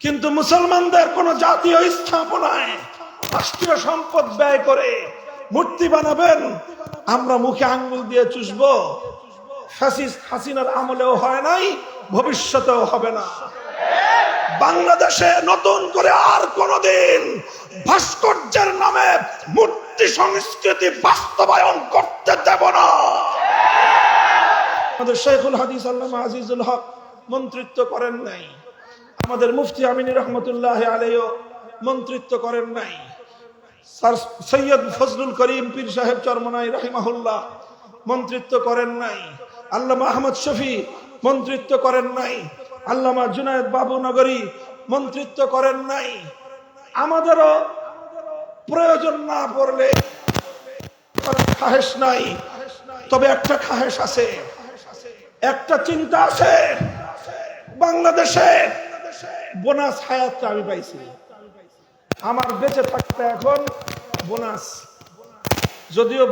কিন্তু মুসলমানদের কোন জাতীয় স্থাপনায় রাষ্ট্রীয় সম্পদ ব্যয় করে মূর্তি বানাবেন, আমরা মুখে আঙ্গুল দিয়ে চুষবো। হাসিনার আমলেও হয় নাই, ভবিষ্যতেও হবে না। বাংলাদেশে নতুন করে আর কোনদিন ভাস্কর্যের নামে মূর্তি সংস্কৃতি বাস্তবায়ন করতে দেব না। আমাদের শেখুল হাদিস আল্লাহ আজিজুল হক মন্ত্রিত্ব করেন নাই। আমাদের মুফতি আমিনী রহমতুল্লাহ আলাইও মন্ত্রিত্ব করেন নাই। সৈয়দ ফজলুল করিম পীর সাহেব চরমনাই রাহিমাহুল্লাহ মন্ত্রিত্ব করেন নাই। আল্লামা আহমদ শফি মন্ত্রিত্ব করেন নাই। আল্লামা জুনায়দ বাবু নগরী মন্ত্রিত্ব করেন নাই। আমাদেরও প্রয়োজন না পড়লে খাহেশ নাই। তবে একটা খাহেশ আছে। একটা চিন্তা আছে। বাংলাদেশে বোনাস হায়াতটা আমি পাইছি। আমার বেঁচে থাকতে এখন বোনাস। যদিও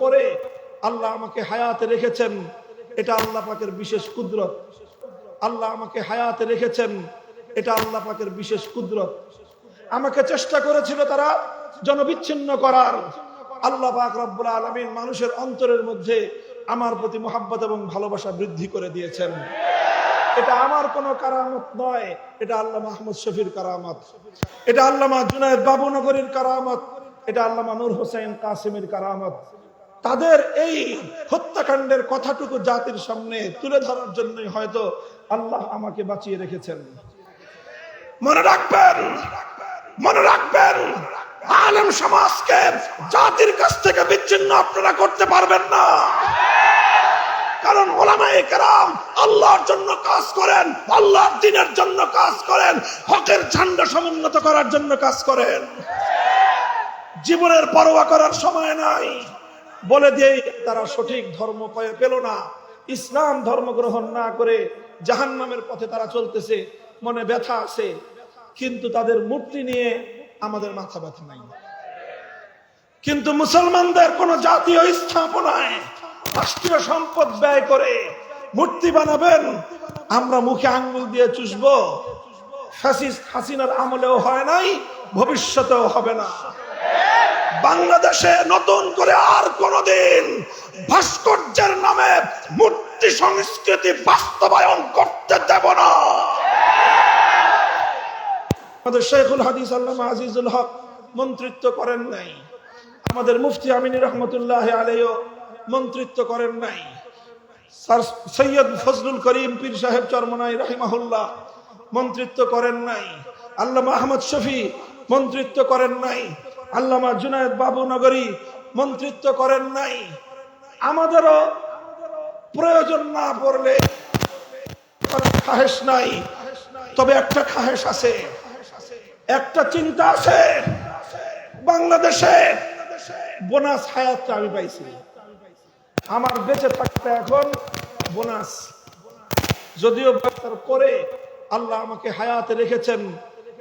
পরে আল্লাহ আমাকে হায়াতে রেখেছেন, এটা আল্লাহ পাকের বিশেষ কুদরত। আল্লাহ আমাকে হায়াতে রেখেছেন, এটা আল্লাহ পাকের বিশেষ কুদরত। আমাকে চেষ্টা করেছিল তারা জনবিচ্ছিন্ন করার। আল্লাহ পাক রব্বুল আলমিন মানুষের অন্তরের মধ্যে আমার প্রতি মোহাব্বত এবং ভালোবাসা বৃদ্ধি করে দিয়েছেন। এটা আমার কোনো কারামত নয়, এটা আল্লাহ মাহমুদ শফির কারামত। এটা আল্লামা জুনায়দ বাবুনগরীর কারামত, এটা আল্লামা নূর হোসেন কাসিমের কারামত। তাদের এই হত্যাকাণ্ডের কথাটুকু জাতির সামনে তুলে ধরার জন্যই হয়তো আল্লাহ আমাকে বাঁচিয়ে রেখেছেন। মনে রাখবেন মনে রাখবেন, আলেম সমাজকে জাতির কাছ থেকে বিচ্ছিন্ন আপনারা করতে পারবেন না। কারণ ওলামায়ে কেরাম আল্লাহর জন্য কাজ করেন, আল্লাহর দিনের জন্য কাজ করেন, হকের ঝান্ডা সমুন্নত করার জন্য কাজ করেন। জীবনের পরোয়া করার সময় নাই। বলে দিয়ে তারা সঠিক ধর্ম পেয়ে পেল না। ইসলাম ধর্ম গ্রহণ না করে জাহান নামের পথে তারা চলতেছে, মনে ব্যথা আছে। কিন্তু তাদের মূর্তি নিয়ে আমাদের মাথা ব্যথা নাই। কিন্তু মুসলমানদের কোন জাতীয় স্থাপনায় রাষ্ট্রীয় সম্পদ ব্যয় করে মূর্তি বানাবেন, আমরা মুখে আঙ্গুল দিয়ে চুষবো। হাসিনার আমলেও হয় নাই, ভবিষ্যতেও হবে না। বাংলাদেশে নতুন করে আর কোনদিন ভাস্কর্যের নামে মূর্তি সংস্কৃতি বাস্তবায়ন করতে দেব না। আমাদের শেখুল হাদিস আল্লামা আজিজুল হক মন্ত্রিত্ব করেন নাই। আমাদের মুফতি আমিনী রহমতুল্লাহ আলাইও মন্ত্রিত্ব করেন নাই। সৈয়দ ফজলুল করিম পীর সাহেব চরমনাই রাহিমাহুল্লাহ মন্ত্রিত্ব করেন নাই। আল্লামা আহমদ শফি মন্ত্রিত্ব করেন নাই। আল্লামা জুনায়দ বাবু নগরী মন্ত্রিত্ব করেন নাই। আমাদেরও প্রয়োজন না পড়লে খাহেশ নাই। তবে একটা খাহেশ আছে। একটা চিন্তা আছে। বাংলাদেশে বোনাস হায়াতটা আমি পাইছি। আমার বেঁচে থাকতে এখন বোনাস। যদিও তার পরে আল্লাহ আমাকে হায়াতে রেখেছেন,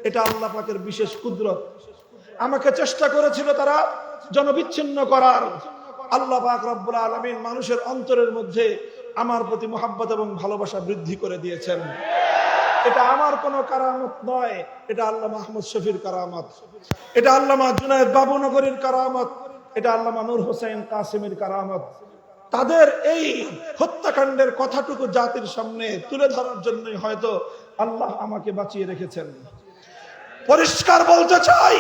এটা আল্লাহ পাকের বিশেষ কুদরত। আমাকে চেষ্টা করেছিল তারা জনবিচ্ছিন্ন করার। আল্লাহ পাক রব্বুল আলমিন মানুষের অন্তরের মধ্যে আমার প্রতি মোহাব্বত এবং ভালোবাসা বৃদ্ধি করে দিয়েছেন। এটা আমার কোনো কারামত নয়, এটা আল্লাহ মাহমুদ শফির কারামত। এটা আল্লামা জুনায়দ বাবুনগরীর কারামত, এটা আল্লামা নূর হোসেন কাসিমের কারামত। তাদের এই হত্যাকাণ্ডের কথাটুকু জাতির সামনে তুলে ধরার জন্যই হয়তো আল্লাহ আমাকে বাঁচিয়ে রেখেছেন। পরিষ্কার বলতে চাই,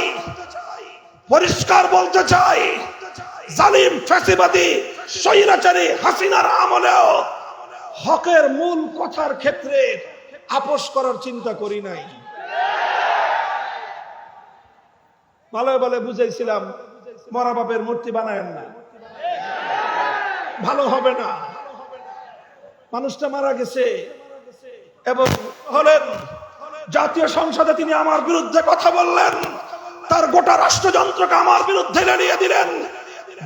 পরিষ্কার বলতে চাই, জালিম, ফ্যাসিবাদী, স্বৈরাচারী হাসিনার আমলেও হকের মূল কথার ক্ষেত্রে আপোষ করার চিন্তা করি নাই। ভালো বলে বুঝাইছিলাম, মরা বাপের মূর্তি বানায়েন না ভালো হবে না। মানুষটা মারা গেছে এবং হলেন জাতীয় সংসদে তিনি আমার বিরুদ্ধে কথা বললেন। তার গোটা রাষ্ট্রযন্ত্রকে আমার বিরুদ্ধে লড়িয়ে দিলেন।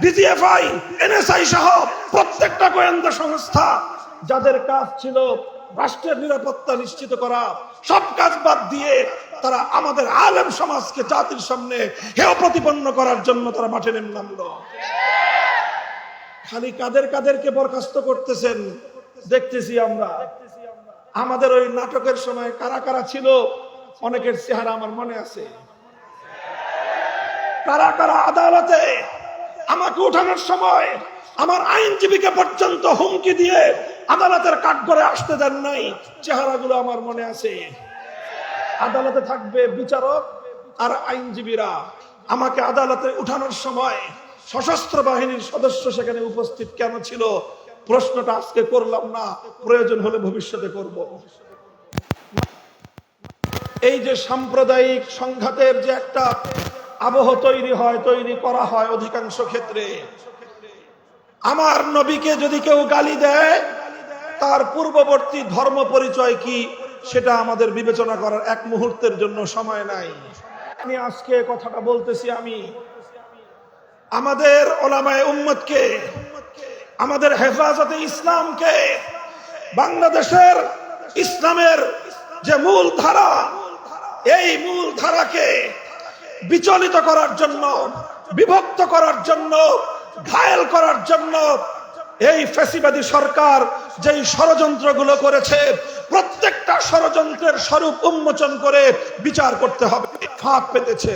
ডিজিএফআই, এনএসআই সহ প্রত্যেকটা গোয়েন্দা সংস্থা, যাদের কাজ ছিল রাষ্ট্রের নিরাপত্তা নিশ্চিত করা, সব কাজ বাদ দিয়ে তারা আমাদের আলেম সমাজকে জাতির সামনে হেয় প্রতিপন্ন করার জন্য তারা মাঠে নেমে নামলো। খালি কাদের কাদেরকে বরখাস্ত করতেছেন? দেখতেছি আমরা। আমাদের ওই নাটকের সময় কারা কারা ছিল? অনেকের চেহারা আমার মনে আছে। কারা কারা আদালতে আমাকে উঠানোর সময় আমার আইনজীবীকে পর্যন্ত হুমকি দিয়ে আদালতের কাঠ করে আসতে দেন নাই, চেহারাগুলো আমার মনে আছে। আদালতে থাকবে বিচারক আর আইনজীবীরা। আমাকে আদালতে উঠানোর সময় সশস্ত্র বাহিনীর সদস্য সেখানে উপস্থিত কেন ছিল? প্রশ্নটা আজকে করলাম না, প্রয়োজন হলে ভবিষ্যতে করব। এই যে সাম্প্রদায়িক সংঘাতের যে একটা আবহ তৈরি হয়, তৈরি করা হয় অধিকাংশ ক্ষেত্রে, আমার নবীকে যদি কেউ গালি দেয়, তার পূর্ববর্তী ধর্ম পরিচয় কি সেটা আমাদের বিবেচনা করার এক মুহূর্তের জন্য সময় নাই। আমি আজকে কথাটা বলতেছি আমি। আমাদের ওলামায় উম্মতকে, আমাদের হেফাজতে ইসলামকে, বাংলাদেশের ইসলামের যে মূল ধারা, এই মূল ধারাকে বিচলিত করার জন্য, বিভক্ত করার জন্য, ঘায়েল করার জন্য এই ফ্যাসিবাদী সরকার যেই ষড়যন্ত্রগুলো করেছে, প্রত্যেকটা ষড়যন্ত্রের স্বরূপ উন্মোচন করে বিচার করতে হবে। ফাঁক পেতেছে।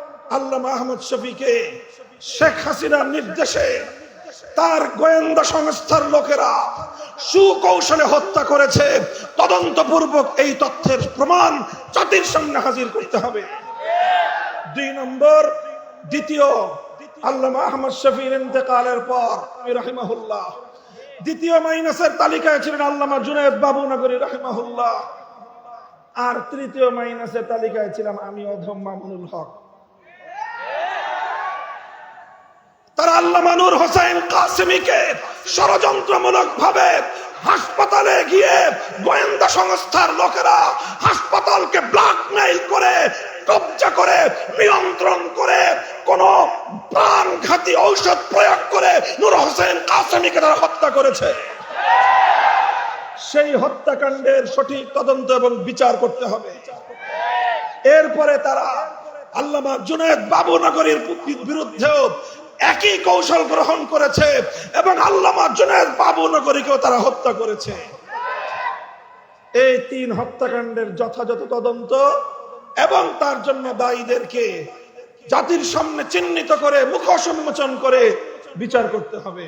আল্লামা আহমদ শফিকে শেখ হাসিনার নির্দেশে তার গোয়েন্দা সংস্থার লোকেরা সুকৌশলে হত্যা করেছে। তদন্তপূর্বক এই তথ্যের প্রমাণ জাতির সামনে হাজির করতে হবে। দুই নম্বর, দ্বিতীয়, আল্লামা আহমদ শফির ইন্তেকালের পর, রাহিমাহুল্লাহ। দ্বিতীয় মাইনাসের তালিকায় ছিলেন আল্লামা জুনায়দ বাবু নগরী, রাহিমাহুল্লাহ। আর তৃতীয় মাইনাসের তালিকায় ছিলাম আমি অধম মামুনুল হক। তারা আল্লামা নূর হোসেন কাসিমিকে ষড়যন্ত্রমূলক ভাবে হাসপাতালে গিয়ে গোয়েন্দা সংস্থার লোকেরা হাসপাতালকে ব্ল্যাকমেইল করে, কবজা করে, নিয়ন্ত্রণ করে, কোন প্রাণঘাতী ঔষধ প্রয়োগ করে নূর হোসেন কাসিমিকে তারা হত্যা করেছে। সেই হত্যাকাণ্ডের সঠিক তদন্ত এবং বিচার করতে হবে। এরপরে তারা আল্লামা জুনেদ বাবু নগরীর বিরুদ্ধেও একই কৌশল গ্রহণ করেছে এবং আল্লামা জুনেদ বাবু নগরীকেও তারা হত্যা করেছে এই তিন হত্যাকাণ্ডের যথাযথ তদন্ত এবং তার জন্য দায়ীদেরকে জাতির সামনে চিহ্নিত করে মুখ সম্মোচন করে বিচার করতে হবে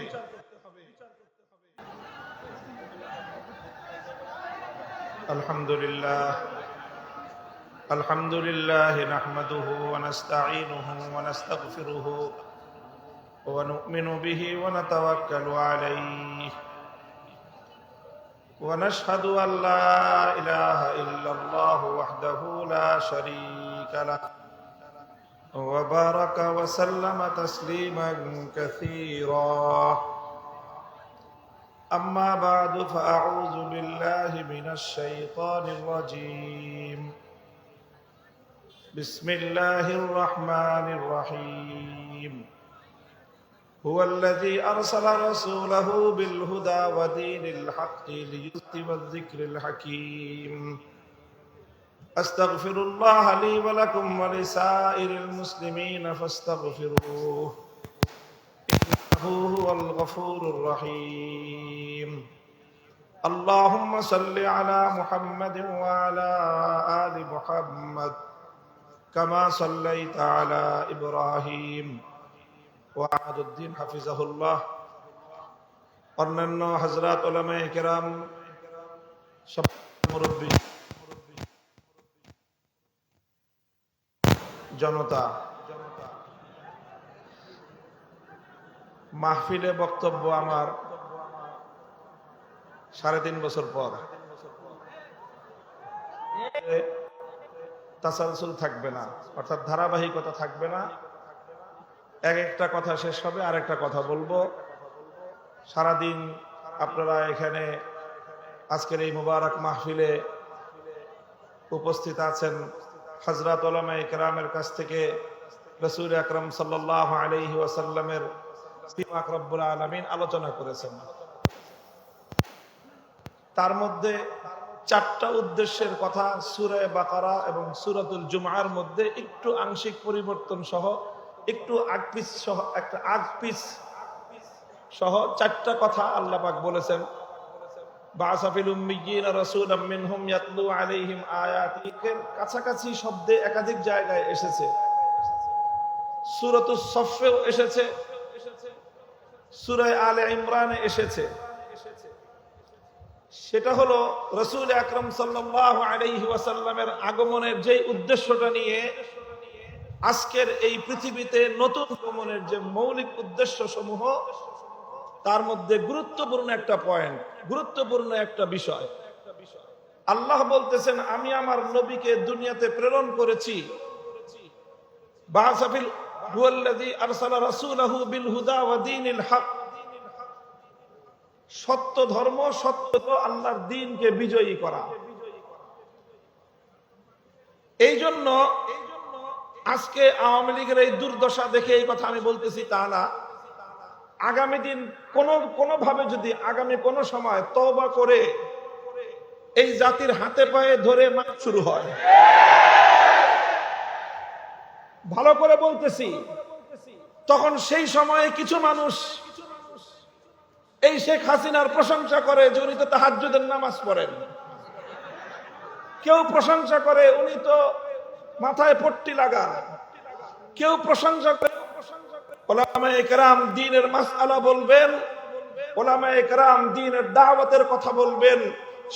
الحمد لله الحمد لله نحمده ونستعينه ونستغفره ونؤمن به ونتوكل عليه. ونشهد أن لا إله إلا الله وحده لا شريك له. وبارك وسلم تسليما كثيرا. أما بعد فأعوذ بالله من الشيطان الرجيم. بسم الله الرحمن الرحيم. هو الذي أرسل رسوله بالهدى ودين الحق ليتم الذكر الحكيم. أستغفر الله لي ولكم ولسائر المسلمين فاستغفروه. إنه هو الغفور الرحيم. اللهم صل على محمد وعلى آل محمد كما صليت على إبراهيم. ওয়াহাদুদ্দিন হাফিজাহুল্লাহ, অন্যান্য হাজরাত ওলামা কেরাম, সব মুরব্বী, জনতা, মাহফিলে বক্তব্য আমার সাড়ে তিন বছর পর। তাসালসুল থাকবে না, অর্থাৎ ধারাবাহিকতা থাকবে না। এক একটা কথা শেষ হবে আর একটা কথা বলব। সারাদিন আপনারা এখানে আজকের এই মুবারক মাহফিলে উপস্থিত আছেন। হজরত ওলামা ইকরামের কাছ থেকে রসুল আকরম সাল্লাহ আলহি ওয়াসাল্লামের আকরবুল আলমিন আলোচনা করেছেন। তার মধ্যে চারটা উদ্দেশ্যের কথা সুরে বাকারা এবং সুরাতুল জুমার মধ্যে একটু আংশিক পরিবর্তন সহ একটু আগপিস সহ, একটা আগপিস সহ চারটা কথা আল্লাহ পাক বলেছেন। কাছাকাছি শব্দে একাধিক জায়গায় এসেছে। সূরাতুস সফেও এসেছে। সূরা আলে ইমরানে এসেছে। সেটা হলো রসুল আকরম সাল্লাহ আলাইহি ওয়াসাল্লামের আগমনের যে উদ্দেশ্যটা নিয়ে আজকের এই পৃথিবীতে নতুন আগমনের যে মৌলিক উদ্দেশ্য সমূহ তার মধ্যে গুরুত্বপূর্ণ একটা পয়েন্ট গুরুত্বপূর্ণ একটা বিষয়। আল্লাহ বলতেছেন, আমি আমার নবীকে দুনিয়াতে প্রেরণ করেছি। সত্য ধর্ম, সত্য আল্লাহর দিনকে বিজয়ী করা। এই জন্য আজকে আওয়ামী লীগের এই দুর্দশা দেখে এই কথা আমি বলতেছি তা না। আগামী দিন কোন, কোনোভাবে যদি আগামী কোন সময় তওবা করে এই জাতির হাতে পায়ে ধরে মাছ শুরু হয়। ভালো করে বলতেছি, তখন সেই সময়ে কিছু মানুষ এই শেখ হাসিনার প্রশংসা করে যে উনি তো তাহাজ্জুদের নামাজ পড়েন। কেউ প্রশংসা করে, উনি তো মাথায় পট্টি লাগান। কেউ প্রশংসা করে। একরাম দিনের বলবেন একরাম দিনের দাওয়াতের কথা বলবেন।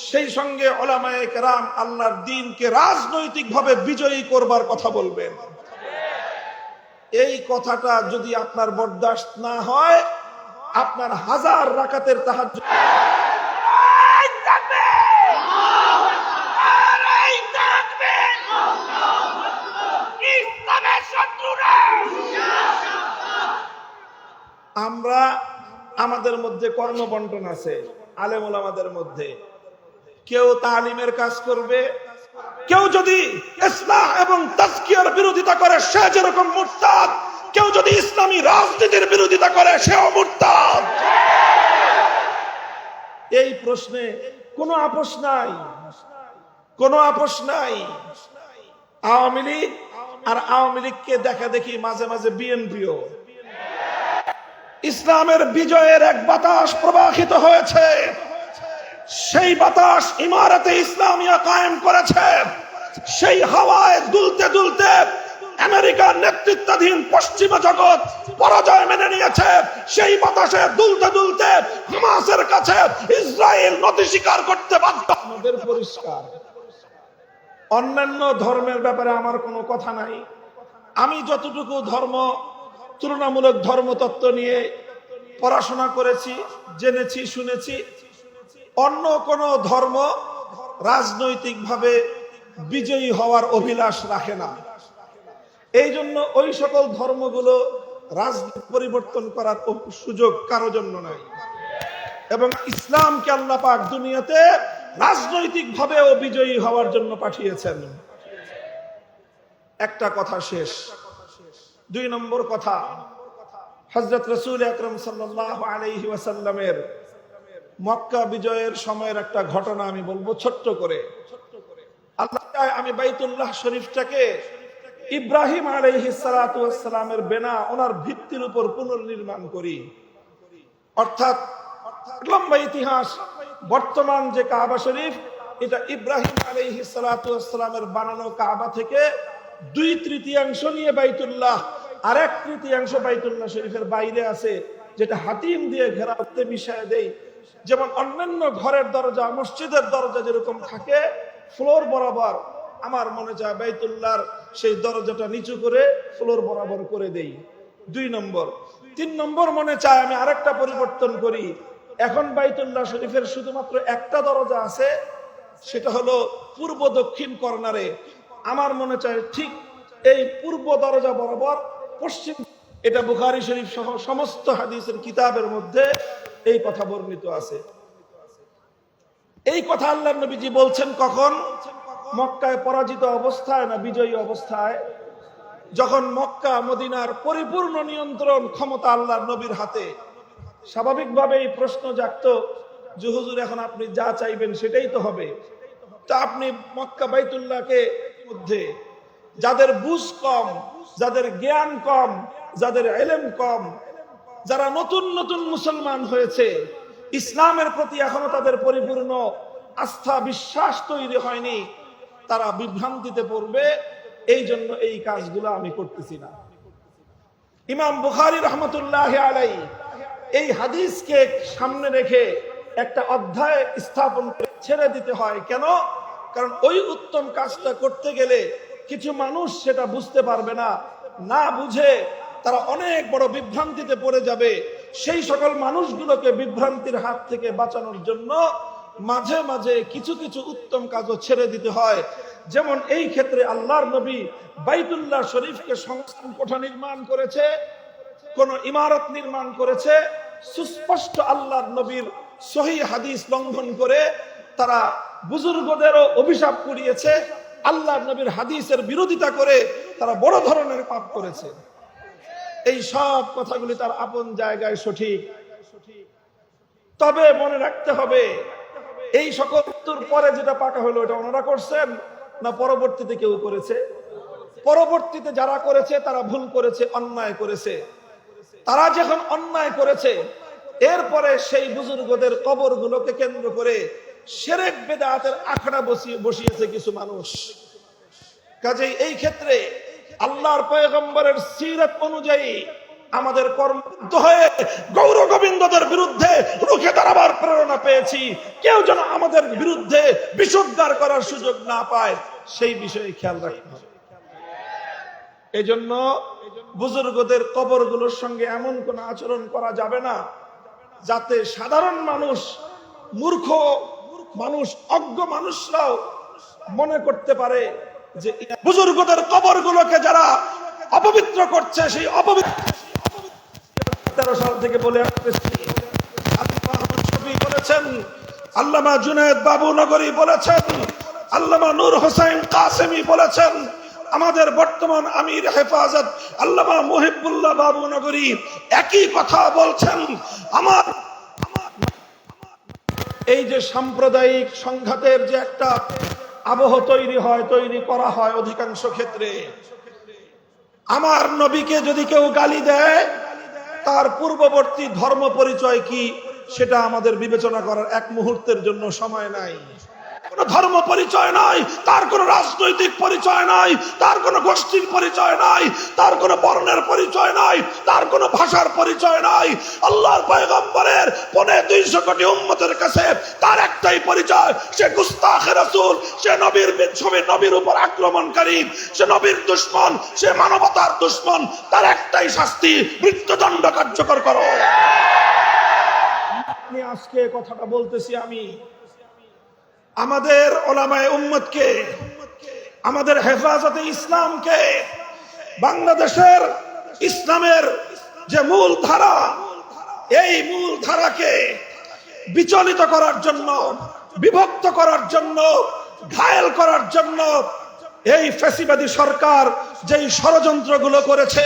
সেই সঙ্গে ওলামা একরাম আল্লাহর দিনকে রাজনৈতিকভাবে বিজয়ী করবার কথা বলবেন। এই কথাটা যদি আপনার বরদাস্ত না হয়, আপনার হাজার রাকাতের তাহার আমরা আমাদের মধ্যে কর্মবন্টন আছে, আলেমুল আমাদের মধ্যে। কেউ তালিমের কাজ করবে, কেউ যদি ইসলাম এবং তাজকিয়ার বিরোধিতা করে, সে যেরকম মুরতাদ। কেউ যদি ইসলামী রাজনীতির বিরোধিতা করে, সেও মুরতাদ। এই প্রশ্নে কোনো আপোষ নাই, কোনো আপোষ নাই। আওয়ামী লীগ আর আওয়ামী লীগকে দেখা দেখি মাঝে মাঝে বিএনপিও। ইসলামের বিজয়ের এক বাতাস প্রবাহিত হয়েছে। সেই বাতাস ইমারতে ইসলামিয়া কায়েম করেছে। সেই হাওয়ায় দুলতে দুলতে আমেরিকার নেতৃত্বাধীন পশ্চিমা জগৎ পরাজয় মেনে নিয়েছে। সেই বাতাসে দুলতে দুলতে হামাসের কাছে ইসরায়েল নথি স্বীকার করতে বাধ্য। আমাদের পরিষ্কার। অন্যান্য ধর্মের ব্যাপারে আমার কোনো কথা নাই। আমি যতটুকু ধর্ম তুলনামূলক ধর্মতত্ত্ব নিয়ে পড়াশোনা করেছি, জেনেছি, শুনেছি। অন্য কোন ধর্ম রাজনৈতিকভাবে বিজয়ী হওয়ার অভিলাষ রাখে না। এই জন্য ওই সকল ধর্মগুলো রাজনীতি পরিবর্তন করার সুযোগ কারও জন্য নাই। এবং ইসলামকে আল্লাহ পাক দুনিয়াতে রাজনৈতিক ভাবেও বিজয়ী হওয়ার জন্য পাঠিয়েছেন। একটা কথা শেষ। দুই নম্বর কথা হজরত রসুল আকরম সাল্লাহ আলহি ওয়াসাল্লামের মক্কা বিজয়ের সময়ের একটা ঘটনা আমি বলব ছোট্ট করে। আমি বাইতুল্লাহ শরীফটাকে ইব্রাহিম আলাইহি সালামের বেনা ওনার ভিত্তির উপর পুনর্নির্মাণ করি। অর্থাৎ লম্বা ইতিহাস, বর্তমান যে কাবা শরীফ, এটা ইব্রাহিম আলাইহি সালামের বানানো কাবা থেকে দুই তৃতীয়াংশ নিয়ে বাইতুল্লাহ আর এক তৃতীয়াংশ বাইতুল্লাহ শরীফের বাইরে আছে, যেটা হাতিম দিয়ে ঘেরাতে মিশায় দেই যেমন অন্যান্য ঘরের দরজা, মসজিদের দরজা যেরকম থাকে, ফ্লোর বরাবর আমার মনে চায় বাইতুল্লাহর সেই দরজাটা নিচু করে ফ্লোর বরাবর করে দেই। দুই নম্বর। তিন নম্বর মনে চায় আমি আরেকটা পরিবর্তন করি। এখন বাইতুল্লাহ শরীফের শুধুমাত্র একটা দরজা আছে, সেটা হলো পূর্ব দক্ষিণ কর্নারে। আমার মনে চায় ঠিক এই পূর্ব দরজা বরাবর পশ্চিম এটা বুখারি শরীফ সহ সমস্ত হাদিসের কিতাবের মধ্যে এই কথা বর্ণিত আছে। এই কথা আল্লাহ নবীজি বলছেন কখন? মক্কায় পরাজিত অবস্থায় না বিজয়ী অবস্থায়? যখন মক্কা, মদিনার পরিপূর্ণ নিয়ন্ত্রণ ক্ষমতা আল্লাহ নবীর হাতে। স্বাভাবিকভাবে এই প্রশ্ন জাগত যে, হুজুর, এখন আপনি যা চাইবেন সেটাই তো হবে। তা আপনি মক্কা বাইতুল্লাহকে মধ্যে যাদের বুঝ কম, যাদের জ্ঞান কম, যাদের এলেম কম, যারা নতুন নতুন মুসলমান হয়েছে, ইসলামের প্রতি এখনও তাদের পরিপূর্ণ আস্থা, বিশ্বাস তৈরি হয়নি, তারা বিভ্রান্তিতে পড়বে। এই জন্য এই কাজগুলো আমি করতেছি না। ইমাম বুখারি রহমতুল্লাহ আলাই এই হাদিসকে সামনে রেখে একটা অধ্যায় স্থাপন করে ছেড়ে দিতে হয়। কেন? কারণ ওই উত্তম কাজটা করতে গেলে কিছু মানুষ সেটা বুঝতে পারবে না না বুঝে তারা অনেক বড় বিভ্রান্তিতে পড়ে যাবে। সেই সকল মানুষগুলোকে বিভ্রান্তির হাত থেকে বাঁচানোর জন্য মাঝে মাঝে কিছু কিছু উত্তম কাজও ছেড়ে দিতে হয়। যেমন এই ক্ষেত্রে আল্লাহর নবী বাইতুল্লাহ শরীফকে সংস্থান কোঠা নির্মাণ করেছে, কোন ইমারত নির্মাণ করেছে। সুস্পষ্ট আল্লাহর নবীর সহি হাদিস লঙ্ঘন করে তারা বুজুর্গদেরও অভিশাপ করিয়েছে আল্লাহর নবীর হাদিসের বিরোধিতা করে তারা বড় ধরনের পাপ করেছে। এই সব কথাগুলি তার আপন জায়গায় সঠিক। তবে মনে রাখতে হবে, এই সকল পরে যেটা পাকা হলো, এটা ওনারা করছেন না পরবর্তীতে কেউ করেছে? পরবর্তীতে যারা করেছে, তারা ভুল করেছে, অন্যায় করেছে। তারা যখন অন্যায় করেছে, এরপরে সেই বুজুর্গদের কবরগুলোকে কেন্দ্র করে সেরেক বেদাতের আখড়া বসিয়ে, বসিয়েছে কিছু মানুষ। কাজেই এই ক্ষেত্রে আল্লাহর পয়গম্বরের সিরত অনুযায়ী আমাদের কর্মবদ্ধ হয়ে গৌর গোবিন্দদের বিরুদ্ধে রুখে দাঁড়াবার প্রেরণা পেয়েছি। কেউ যেন আমাদের বিরুদ্ধে বিশুদ্ধার করার সুযোগ না পায়, সেই বিষয়ে খেয়াল রাখতে হবে। এই জন্য বুজুর্গদের কবরগুলোর সঙ্গে এমন কোন আচরণ করা যাবে না, যাতে সাধারণ মানুষ মূর্খ মানুষ, অজ্ঞ মানুষরাও মনে করতে পারে যে বুজুর্গদের কবরগুলোকে যারা অপবিত্র করছে, সেই অপবিত্র তেরো সাল থেকে বলে আসতেছি। বলেছেন, আল্লামা জুনায়দ বাবু নগরী বলেছেন, আল্লামা নূর হোসেন কাসেমি বলেছেন, আমাদের বর্তমান আমির হেফাজত আল্লামা মুহিবুল্লাহ বাবু নগরী একই কথা বলছেন, আমার এই যে সাম্প্রদায়িক সংঘাতের যে একটা আবহ তৈরি হয়, তৈরি করা হয় অধিকাংশ ক্ষেত্রে, আমার নবীকে যদি কেউ গালি দেয়, তার পূর্ববর্তী ধর্ম পরিচয় কি, সেটা আমাদের বিবেচনা করার এক মুহূর্তের জন্য সময় নাই। কোনো ধর্ম পরিচয় নাই, তার কোনো রাজনৈতিক পরিচয় নাই, তার কোনো গোষ্ঠীর পরিচয় নাই, তার কোনো বর্ণের পরিচয় নাই, তার কোনো ভাষার পরিচয় নাই। আল্লাহর পয়গম্বরের পনে দুইশো কোটি উম্মতের কাছে তার একটাই পরিচয়, সে গুস্তাখে রাসূল, সে নবীর ছবি, নবীর উপর আক্রমণকারী, সে নবীর দুশ্মন, সে মানবতার দুশ্মন, তার একটাই শাস্তি, মৃত্যুদণ্ড কার্যকর করো। আপনি আজকে কথাটা বলতেছি আমি। আমাদের ওলামায় উম্মতকে, আমাদের হেফাজতে ইসলামকে, বাংলাদেশের ইসলামের যে মূল ধারা, এই মূল ধারাকে বিচলিত করার জন্য, বিভক্ত করার জন্য, ঘায়েল করার জন্য এই ফ্যাসিবাদী সরকার যেই ষড়যন্ত্রগুলো করেছে,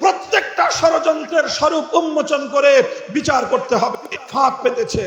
প্রত্যেকটা ষড়যন্ত্রের স্বরূপ উন্মোচন করে বিচার করতে হবে। ফাঁক পেতেছে।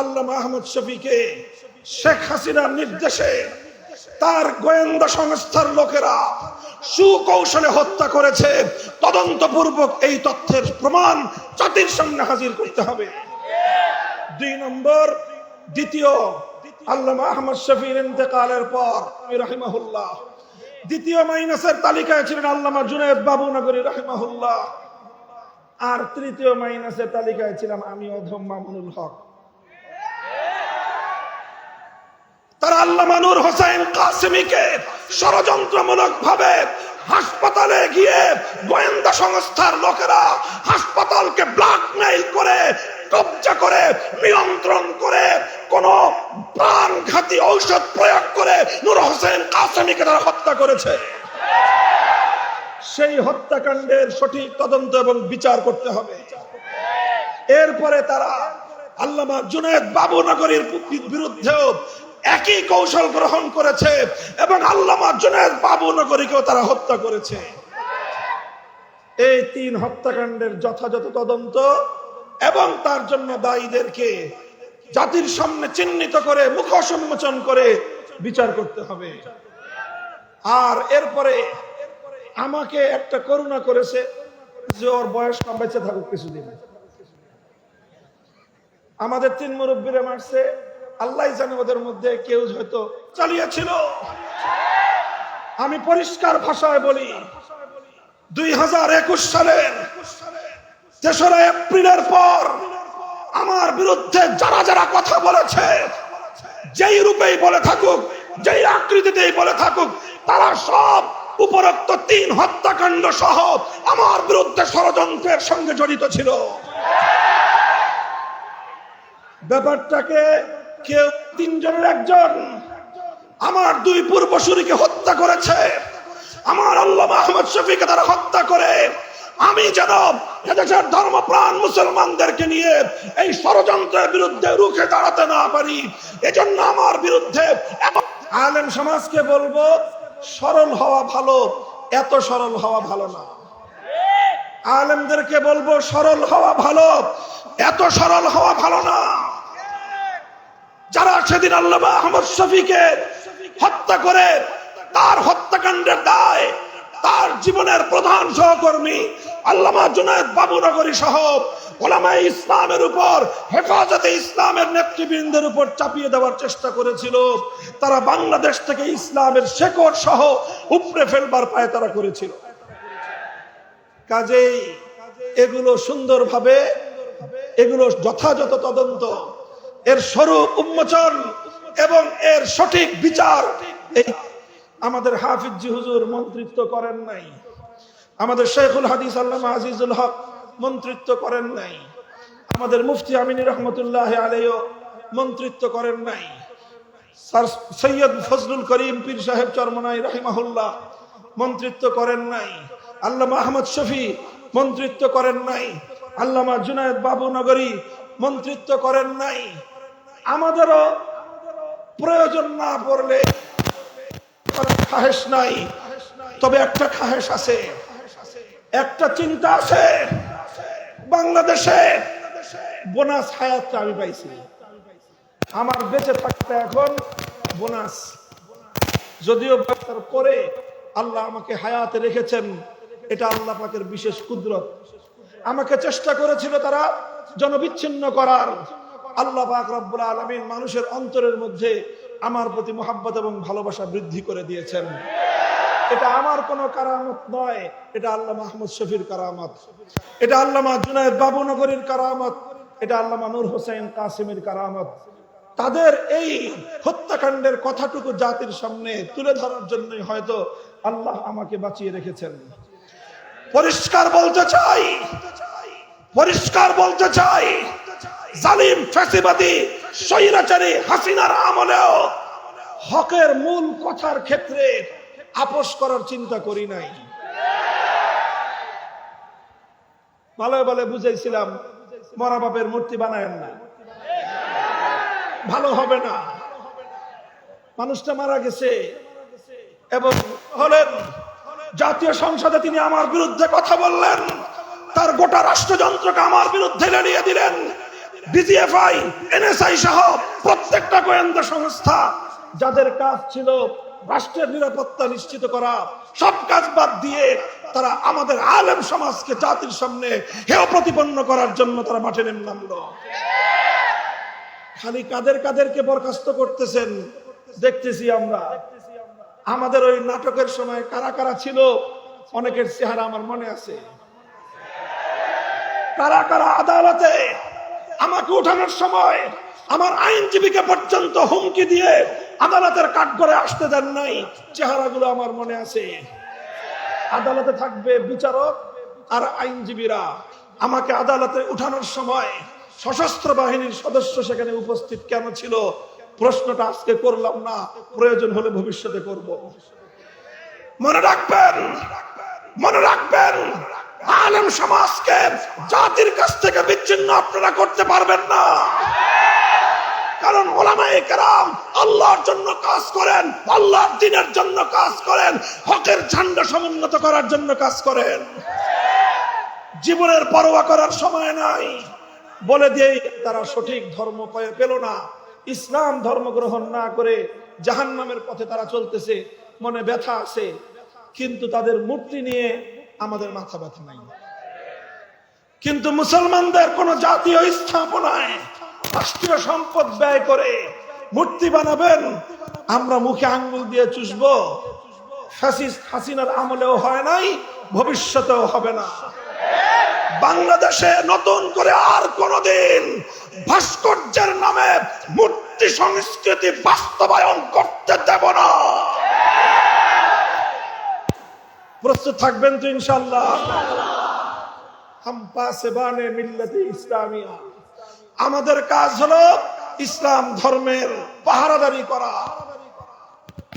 আল্লামা আহমদ শফিকে শেখ হাসিনার নির্দেশে তার গোয়েন্দা সংস্থার লোকেরা সুকৌশলে হত্যা করেছে। তদন্তপূর্বক এই তথ্যের প্রমাণ জাতির সামনে হাজির করতে হবে। দুই নম্বর, দ্বিতীয়, আল্লামা আহমদ শফির ইন্তেকালের পর, রাহিমাহুল্লাহ। দ্বিতীয় মাইনাসের তালিকায় ছিলেন আল্লামা জুনেদ বাবু নগরী, রাহিমাহুল্লাহ। আর তৃতীয় মাইনাসের তালিকায় ছিলাম আমি অধম মামুনুল হক। তারা আল্লামা নূর হোসেন কাসিমিকে ষড়যন্ত্রমূলক ভাবে হাসপাতালে গিয়ে গোয়েন্দা সংস্থার লোকেরা হাসপাতালকে ব্ল্যাকমেইল করে, কবজা করে, নিয়ন্ত্রণ করে, কোন প্রাণঘাতী ঔষধ প্রয়োগ করে নূর হোসেন কাসেমিকে তারা হত্যা করেছে। সেই হত্যাকাণ্ডের সঠিক তদন্ত এবং বিচার করতে হবে। এরপরে তারা আল্লামা জুনায়েদ বাবুনগরীর বিরুদ্ধেও একই কৌশল গ্রহণ করেছে এবং আল্লামা জুনায়েদ বাবুনগরীকেও তারা হত্যা করেছে। এই তিন হত্যাকাণ্ডের যথাযথ তদন্ত এবং তার জন্য দায়ীদেরকে জাতির সামনে চিহ্নিত করে মুখ সম্মোচন করে বিচার করতে হবে। আর এরপরে আমাকে একটা করুণা করেছে যে ওর বয়স কম, বেঁচে থাকুক কিছুদিন। আমাদের তিন মুরব্বীরে মারছে আল্লাহ জানে ওদের মধ্যে কেউ হয়তো চালিয়েছিল। আমি পরিষ্কার ভাষায় বলি, দুই হাজার একুশ সালের তেসরা এপ্রিলের পর আমার বিরুদ্ধে যারা যারা কথা বলেছে, যেই রূপেই বলে থাকুক, যেই আকৃতিতেই বলে থাকুক, তারা সব উপরোক্ত তিন হত্যাকাণ্ড সহ আমার বিরুদ্ধে ষড়যন্ত্রের সঙ্গে জড়িত ছিল। ব্যাপারটাকে কেউ তিনজনের একজন। আমার দুই পূর্বসূরিকে হত্যা করেছে। আমার আল্লাহ আহমদ শফিকে তারা হত্যা করে। আমি যেন এদেশের ধর্মপ্রাণ মুসলমানদেরকে নিয়ে এই ষড়যন্ত্রের বিরুদ্ধে রুখে দাঁড়াতে না পারি। এজন্য আমার বিরুদ্ধে আলেম সমাজকে বলব, সরল হওয়া ভালো, এত সরল হওয়া ভালো না। আলেমদেরকে বলব, সরল হওয়া ভালো, এত সরল হওয়া ভালো না। যারা সেদিন আল্লাহ আহমদ শফিকে হত্যা করে, তার হত্যাকাণ্ডের দায়, তার জীবনের প্রধান সহকর্মী আল্লামা জুনায়দ বাবুনগরী সহ ওলামাই ইসলামের উপর, হেফাজতে ইসলামের নেতৃবৃন্দের উপর চাপিয়ে দেওয়ার চেষ্টা করেছিল। তারা বাংলাদেশ থেকে ইসলামের শেকড় সহ উপড়ে ফেলবার পায় তারা করেছিল। কাজেই এগুলো সুন্দরভাবে, এগুলো যথাযথ তদন্ত এর স্বরূপ উন্মোচন এবং এর সঠিক বিচার। আমাদের হাফিজি হুজুর মন্ত্রিত্ব করেন নাই। আমাদের শেখুল হাদিস আল্লাহ আজিজুল হক মন্ত্রিত্ব করেন নাই। আমাদের মুফতি আমিনী রহমতুল্লাহ আলাইও মন্ত্রিত্ব করেন নাই। সৈয়দ ফজলুল করিম পীর সাহেব চরমনাই রাহিমাহুল্লাহ মন্ত্রিত্ব করেন নাই। আল্লামা আহমদ শফি মন্ত্রিত্ব করেন নাই। আল্লামা জুনায়দ বাবু নগরী মন্ত্রিত্ব করেন নাই। আমাদেরও প্রয়োজন না পড়লে খাহেশ নাই। তবে একটা খাহেস আছে। একটা চিন্তা আছে। বাংলাদেশে বোনাস হায়াতটা আমি পাইছি। আমার বেঁচে থাকতে এখন বোনাস। যদিও তার পরে আল্লাহ আমাকে হায়াতে রেখেছেন, এটা আল্লাহ পাকের বিশেষ কুদরত। আমাকে চেষ্টা করেছিল তারা জনবিচ্ছিন্ন করার। আল্লাহ পাক রব্বুল আলমিন মানুষের অন্তরের মধ্যে আমার প্রতি মোহাব্বত এবং ভালোবাসা বৃদ্ধি করে দিয়েছেন। এটা আমার কোনো কারামত নয়, এটা আল্লাহ মাহমুদ শফির কারামত। এটা আল্লামা জুনায়দ বাবুনগরীর কারামত, এটা আল্লামা নূর হোসেন কাসিমের কারামত। তাদের এই হত্যাকাণ্ডের কথাটুকু জাতির সামনে তুলে ধরার জন্যই হয়তো আল্লাহ আমাকে বাঁচিয়ে রেখেছেন। পরিষ্কার বলতে চাই, পরিষ্কার বলতে চাই জালিম, ফ্যাসিবাদী, স্বৈরাচারী হাসিনার আমলেও হকের মূল কথার ক্ষেত্রে আপোষ করার চিন্তা করি নাই। ভালো ভালো বুঝাইছিলাম, মরা বাপের মূর্তি বানায়েন না। ভালো হবে না। মানুষটা মারা গেছে এবং হলেন জাতীয় সংসদে তিনি আমার বিরুদ্ধে কথা বললেন, তার গোটা রাষ্ট্রযন্ত্রকে আমার বিরুদ্ধে লড়িয়ে দিলেন। ডিজিএফআই এনএসআই সহ প্রত্যেকটা গোয়েন্দা সংস্থা যাদের কাজ ছিল রাষ্ট্রের নিরাপত্তা নিশ্চিত করা, সব কাজ বাদ দিয়ে তারা আমাদের আলেম সমাজকে জাতির সামনে হেয় প্রতিপন্ন করার জন্য তারা মাঠে নেমে নামলো। খালি কাদের কাদেরকে বরখাস্ত করতেছেন, দেখতেছি আমরা। আমাদের ওই নাটকের সময় কারা কারা ছিল, অনেকের চেহারা আমার মনে আছে। কারা কারা আদালতে আমাকে উঠানোর সময় আমার আইনজীবীকে পর্যন্ত হুমকি দিয়ে আদালতের কাঠ করে আসতে দেন নাই। চেহারাগুলো আমার মনে আছে। আদালতে থাকবে বিচারক আর আইনজীবীরা। আমাকে আদালতে উঠানোর সময় সশস্ত্র বাহিনীর সদস্য সেখানে উপস্থিত কেন ছিল? প্রশ্নটা আজকে করলাম না। প্রয়োজন হলে ভবিষ্যতে করব। মনে রাখবেন মনে রাখবেন। আলেম সমাজকে জাতির কাছ থেকে বিচ্ছিন্ন আপনারা করতে পারবেন না। কারণ ওলামায়ে কেরাম আল্লাহর জন্য কাজ করেন, আল্লাহর দিনের জন্য কাজ করেন, হকের ঝান্ডা সমুন্নত করার জন্য কাজ করেন। জীবনের পরোয়া করার সময় নাই। বলে দিয়ে তারা সঠিক ধর্ম পেল না। ইসলাম ধর্ম গ্রহণ না করে জাহান্নামের পথে তারা চলতেছে, মনে ব্যথা আছে। কিন্তু তাদের মূর্তি নিয়ে আমাদের মাথা ব্যথা নাই। কিন্তু মুসলমানদের কোন জাতীয় স্থাপনায় রাষ্ট্রীয় সম্পদ ব্যয় করে মূর্তি বানাবেন, আমরা মুখে আঙ্গুল দিয়ে চুষবো। হাসিনার আমলেও হয় নাই, ভবিষ্যতেও হবে না। বাংলাদেশে নতুন করে আর কোনদিন ভাস্কর্যের নামে মূর্তি সংস্কৃতি বাস্তবায়ন করতে দেব না। প্রস্তুত থাকবেন তো ইনশাল্লাহ ইসলামিয়া। আমাদের কাজ হলো ইসলাম ধর্মের পাহারাদারি করা।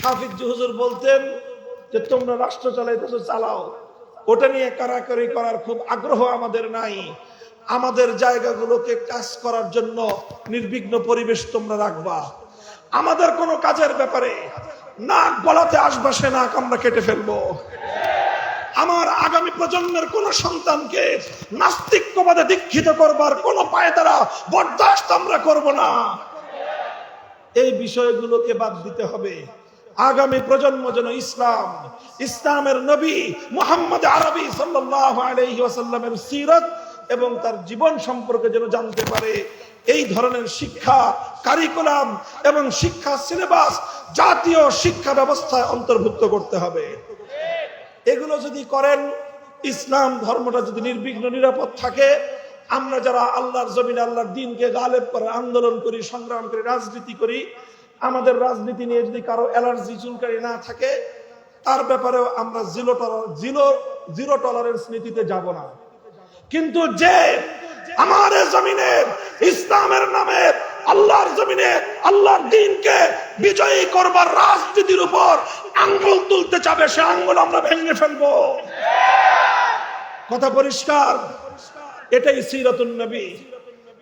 হাফিজ হুজুর বলতেন যে, তোমরা রাষ্ট্র চালাইতেছো, চালাও। ওটা নিয়ে কারাকারি করার খুব আগ্রহ আমাদের নাই। আমাদের জায়গাগুলোকে কাজ করার জন্য নির্বিঘ্ন পরিবেশ তোমরা রাখবা। আমাদের কোনো কাজের ব্যাপারে নাক গলাতে আসবা নাক আমরা কেটে ফেলব। আমার আগামী প্রজন্মের কোন সন্তানকে নাস্তিক্যবাদে দীক্ষিত করবার কোন পায়ে তারা বরদাস্ত আমরা করব না। এই বিষয়গুলোকে বাদ দিতে হবে। আগামী প্রজন্ম যেন ইসলাম, ইসলামের নবী মুহাম্মদ আরবি আলাইহি ওয়াসাল্লামের এবং তার জীবন সম্পর্কে যেন জানতে পারে। এই ধরনের শিক্ষা কারিকুলাম এবং শিক্ষা সিলেবাস জাতীয় শিক্ষা ব্যবস্থায় অন্তর্ভুক্ত করতে হবে। এগুলো যদি করেন, ইসলাম ধর্মটা যদি নির্বিঘ্ন নিরাপদ থাকে, আমরা যারা আল্লাহর জমিন আল্লাহর দিনকে গালেব করে, আন্দোলন করি, সংগ্রাম করি, রাজনীতি করি, আমাদের রাজনীতি নিয়ে যদি কারও অ্যালার্জি চুলকারি না থাকে, তার ব্যাপারেও আমরা জিরো জিরো জিরো টলারেন্স নীতিতে যাব না। কিন্তু যে আমার জমিনের ইসলামের নামে আল্লাহর জমিনে আল্লাহর দিনকে বিজয়ী করবার রাজনীতির উপর আঙ্গুল তুলতে চাবে সে আঙ্গুল আমরা ভেঙে ফেলব। কথা পরিষ্কার? এটাই সিরাতুন নবী।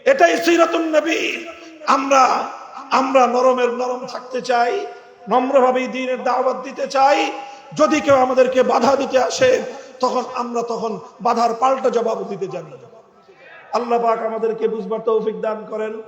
এটাই সিরাতুন নবী। আমরা আমরা নরমের নরম থাকতে চাই নম্রভাবে দিনের দাওয়াত দিতে চাই। যদি কেউ আমাদেরকে বাধা দিতে আসে, তখন আমরা তখন বাধার পাল্টা জবাব দিতে জানি। আল্লাহ পাক আমাদেরকে বুঝবার তৌফিক দান করেন।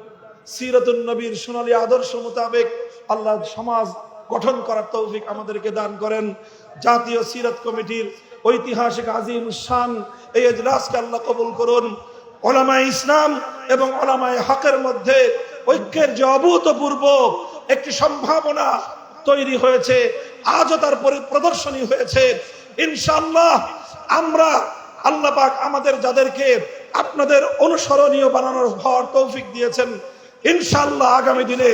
সিরাতুন নবীর সোনালী আদর্শ মোতাবেক আল্লাহ সমাজ গঠন করার তৌফিক আমাদেরকে দান করেন। জাতীয় সিরাত কমিটির ঐতিহাসিক আজিম শান এই এজলাসকে আল্লাহ কবুল করুন। ওলামায় ইসলাম এবং ওলামায় হকের মধ্যে ঐক্যের যে অভূতপূর্ব একটি সম্ভাবনা তৈরি হয়েছে, আজও তার পরি- প্রদর্শনী হয়েছে। ইনশাল্লাহ আমরা আল্লাহ পাক আমাদের যাদেরকে আপনাদের অনুসরণীয় বানানোর হওয়ার তৌফিক দিয়েছেন ইনশাআল্লাহ আগামী দিনে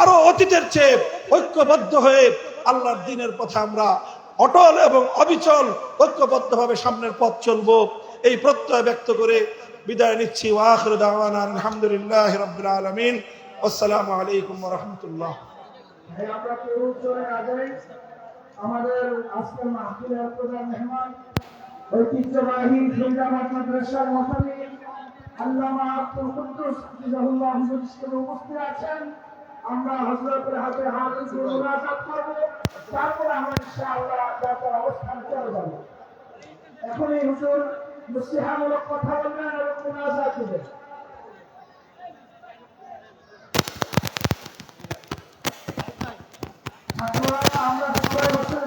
আরও অতীতের চেয়ে ঐক্যবদ্ধ হয়ে আল্লাহর দিনের পথে আমরা অটল এবং অবিচল ঐক্যবদ্ধভাবে সামনের পথ চলবো। এই প্রত্যয় ব্যক্ত করে বিদায় নিচ্ছি। ওয়াখির দাওয়ানা আলহামদুলিল্লাহ রাব্বিল আলামিন। আসসালামু আলাইকুম রাহমাতুল্লাহ। আমাদের আজকের মাহফিলের প্রধান মেহমান, ঐতিহ্যবাহী মাদ্রাসার মতামি আল্লামা আব্দুল কুদ্দুস হাফিজাহুল্লাহ হুজুর আছেন। আমরা হযরতের হাতে হাত দিয়ে মুনাজাত করব। তারপরে আমরা ইনশাআল্লাহ চলে যাব। এখন এই হুজুর নসিহামূলক কথা বলবেন এবং আমরা সবাই বসে